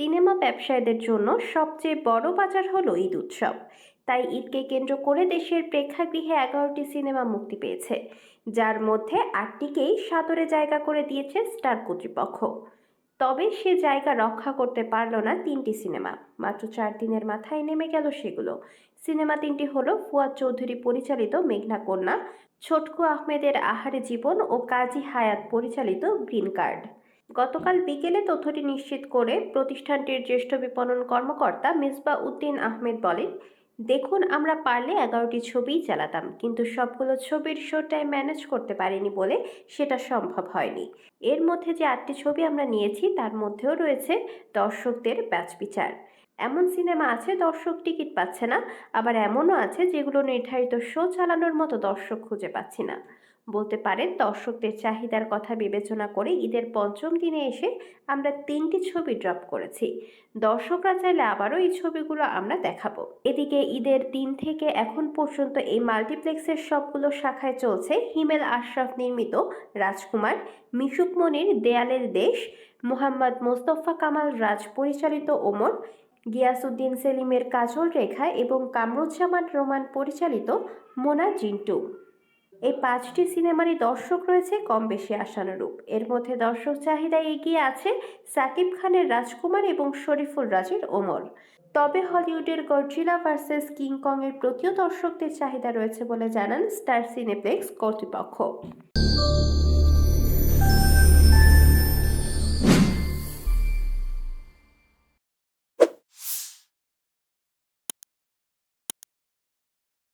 Cinema ব্যবসায়ীদের জন্য সবচেয়ে বড় বাজার হলো ঈদ উৎসব। তাই ঈদকে কেন্দ্র করে দেশের প্রেক্ষাগৃহে এগারোটি সিনেমা মুক্তি পেয়েছে, যার মধ্যে আটটিকেই সাদরে জায়গা করে দিয়েছে স্টার কর্তৃপক্ষ। তবে সে জায়গা রক্ষা করতে পারল না তিনটি সিনেমা, মাত্র চার দিনের মাথায় নেমে গেল সেগুলো। সিনেমা তিনটি হলো ফুয়াদ চৌধুরী পরিচালিত মেঘনা কন্যা, ছোটকু আহমেদের আহারে জীবন ও কাজী হায়াত পরিচালিত গ্রিন কার্ড। গতকাল বিকেলে তথ্যটি নিশ্চিত করে প্রতিষ্ঠানটির জ্যেষ্ঠ বিপণন কর্মকর্তা মিসবা উদ্দিন আহমেদ বলেন, দেখুন, আমরা পারলে এগারোটি ছবিই চালাতাম, কিন্তু সবগুলো ছবির শো টাইম ম্যানেজ করতে পারিনি বলে সেটা সম্ভব হয়নি। এর মধ্যে যে আটটি ছবি আমরা নিয়েছি, তার মধ্যেও রয়েছে দর্শকদের ব্যাচ বিচার। এমন সিনেমা আছে দর্শক টিকিট পাচ্ছে না, আবার এমনও আছে যেগুলো নির্ধারিত শো চালানোর মতো দর্শক খুঁজে পাচ্ছি না। বলতে পারেন, দর্শকদের চাহিদার কথা বিবেচনা করে ঈদের পঞ্চম দিনে এসে আমরা তিনটি ছবি ড্রপ করেছি। দর্শকরা চাইলে আবারও এই ছবিগুলো আমরা দেখাবো। এদিকে ঈদের দিন থেকে এখন পর্যন্ত এই মাল্টিপ্লেক্সের সবগুলো শাখায় চলছে হিমেল আশরাফ নির্মিত, রাজকুমার, মিশুক মনির, দেয়ালের দেশ, মোহাম্মদ মোস্তফা কামাল রাজ পরিচালিত ওমর গিয়াসউদ্দিন সেলিমের কাজল রেখা এবং কামরুজ্জামান রোমান পরিচালিত মোনা জিন্টু। এই পাঁচটি সিনেমারই দর্শক রয়েছে কম বেশি আশানুরূপ। এর মধ্যে দর্শক চাহিদায় এগিয়ে আছে সাকিব খানের রাজকুমার এবং শরীফুল রাজের ওমর। তবে হলিউডের গর্জিলা ভার্সেস কিংকং এর প্রতিও দর্শকদের চাহিদা রয়েছে বলে জানান স্টার সিনেপ্লেক্স কর্তৃপক্ষ।